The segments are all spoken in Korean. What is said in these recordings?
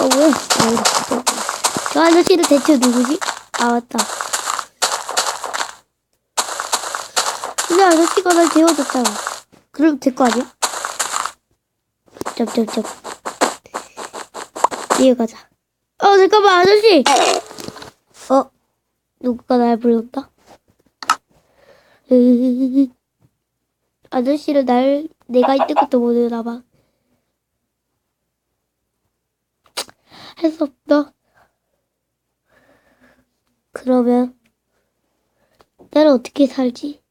어, 뭐야? 어, 저 아저씨는 대체 누구지? 아, 맞다. 근데 아저씨가 날 재워줬잖아. 그럼 될 거 아니야? 점점점. 이어가자. 어, 잠깐만, 아저씨! 어, 누가 날 불렀다? 으, 아저씨는 날, 내가 있는 것도 모르나 봐. 할 수 없다. 그러면, 나는 어떻게 살지?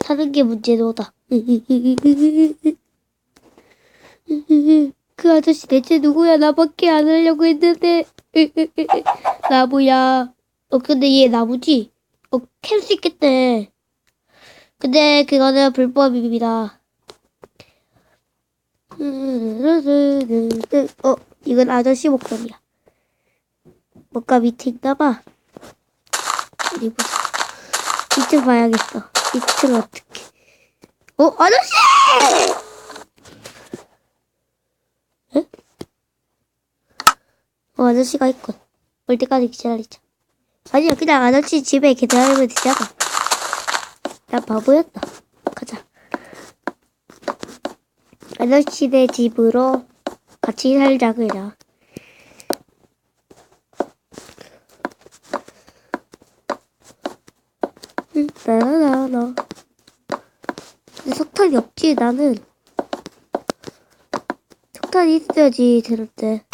사는 게 문제로다. 그 아저씨 대체 누구야? 나밖에 안 하려고 했는데. 나무야. 어, 근데 얘 나무지? 어, 캘 수 있겠대. 근데 그거는 불법입니다. 어, 이건 아저씨 목소리야. 뭔가 밑에 있나봐. 어디 보자. 2층 봐야겠어. 2층 어떻게. 어, 아저씨! 에? 어, 아저씨가 있군. 올 때까지 기다리자. 아니야, 그냥 아저씨 집에 기다리면 되잖아. 나 바보였다. 가자. 아저씨네 집으로 같이 살자, 그냥. 근데 석탄이 없지, 나는. 석탄이 있어야지 되는데.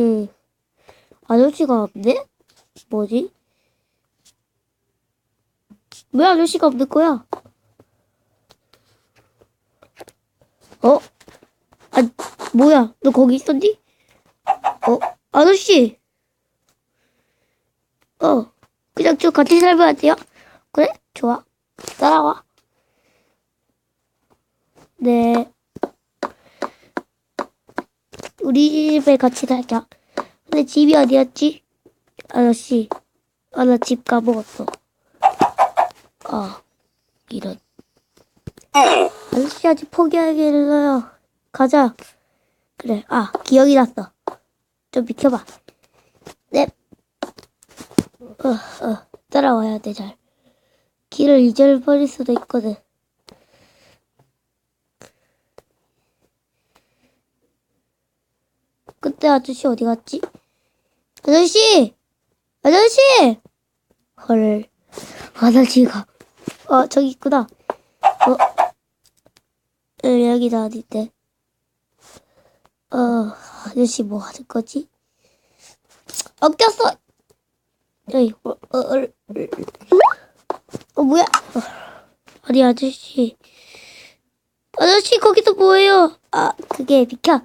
응. 아저씨가 없네? 뭐지? 왜 아저씨가 없는 거야? 어? 아, 뭐야? 너 거기 있었니? 어? 아저씨! 어, 그냥 쭉 같이 살면 안 돼요? 그래? 좋아. 따라와. 네. 우리 집에 같이 살자. 근데 집이 어디였지? 아저씨. 아, 나 집 까먹었어. 아, 이런. 아저씨 아직 포기하기를요. 가자. 그래. 아, 기억이 났어. 좀 비켜봐. 네. 어, 어, 따라와야 돼, 잘. 길을 잊어버릴 수도 있거든. 그때 아저씨 어디 갔지? 아저씨! 아저씨! 헐. 아저씨가. 어, 저기 있구나. 어, 에, 여기다 어딘데? 어, 아저씨 뭐 하는 거지? 어, 꼈어! 에이, 어, 어, 어, 어 뭐야? 어, 아니, 아저씨. 아저씨, 거기서 뭐해요? 아, 그게, 비켜.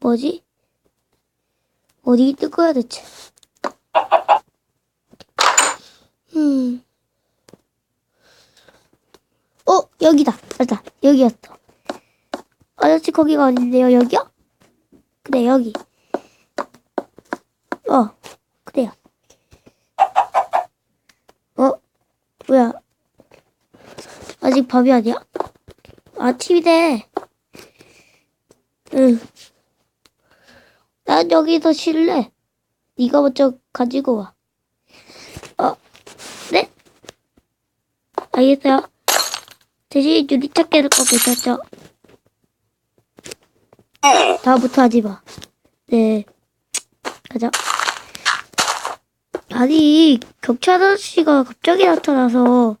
뭐지? 어디 있는 거야, 대체? 음. 어, 여기다. 맞다. 여기였어. 아저씨 거기가 어딘데요? 여기요? 그래, 여기. 어, 그래요. 어, 뭐야. 아직 밤이 아니야? 아침이네. 응. 난 여기서 쉴래. 네가 먼저 가지고 와. 어, 네? 알겠어요. 대신 유리창 깨는 거 괜찮죠? 다음부터 하지 마. 네. 가자. 아니, 경찰 아저씨가 갑자기 나타나서